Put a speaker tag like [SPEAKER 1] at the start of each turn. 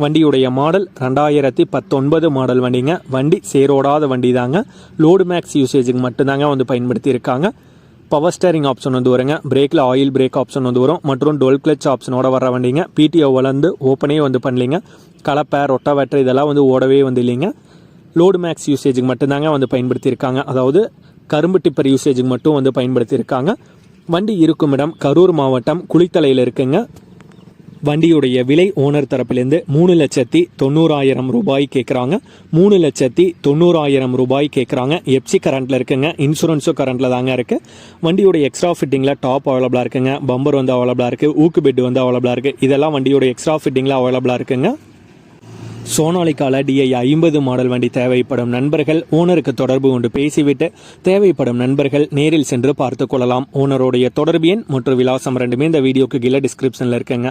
[SPEAKER 1] வண்டியுடைய மாடல் ரெண்டாயிரத்தி பத்தொன்பது மாடல் வண்டிங்க. வண்டி சேரோடாத வண்டி தாங்க லோடு மேக்ஸ் யூசேஜுக்கு மட்டும்தாங்க வந்து பயன்படுத்தியிருக்காங்க. பவர் ஸ்டேரிங் ஆப்ஷன் வந்து வருங்க. பிரேக்கில் ஆயில் பிரேக் ஆப்ஷன் வந்து வரும். மற்றும் டோல் கிளச் ஆப்ஷனோட வர வண்டிங்க. பிடிஓ வளர்ந்து ஓப்பனே வந்து பண்ணலிங்க. கலப்பை ரொட்டவேட்டர் இதெல்லாம் வந்து ஓடவே வந்து இல்லைங்க. லோடு மேக்ஸ் யூசேஜுக்கு மட்டும்தாங்க வந்து பயன்படுத்தியிருக்காங்க. அதாவது கரும்பு டிப்பர் யூசேஜுக்கு மட்டும் வந்து பயன்படுத்தியிருக்காங்க. வண்டி இருக்கும் இடம் கரூர் மாவட்டம் குளித்தலையில் இருக்குங்க. வண்டியுடைய விலை ஓனர் தரப்பிலேருந்து மூணு லட்சத்தி தொண்ணூறாயிரம் ரூபாய் கேட்குறாங்க மூணு லட்சத்தி தொண்ணூறாயிரம் ரூபாய் கேட்குறாங்க எப்சி கரண்ட்டில் இருக்குங்க. இன்சூரன்ஸும் கரண்ட்டில் தாங்க இருக்குது வண்டியோடைய எக்ஸ்ட்ரா ஃபிட்டிங்கில் டாப் அவைலபிளாக இருக்குங்க. பம்பர் வந்து அவைலபிளாக இருக்குது ஊக்கு பெட் வந்து அவைலபிளாக இருக்குது இதெல்லாம் வண்டியோட எக்ஸ்ட்ரா ஃபிட்டிங்கில் அவைலபிளாக இருக்குங்க. சோனாலிக்கால டிஐ ஐம்பது மாடல் வண்டி தேவைப்படும் நண்பர்கள் ஓனருக்கு தொடர்பு கொண்டு பேசிவிட்டு தேவைப்படும் நண்பர்கள் நேரில் சென்று பார்த்து கொள்ளலாம். ஓனருடைய தொடர்பு எண் மற்றும் விலாசம் ரெண்டுமே இந்த வீடியோக்கு கீழே டிஸ்கிரிப்ஷனில் இருக்குங்க.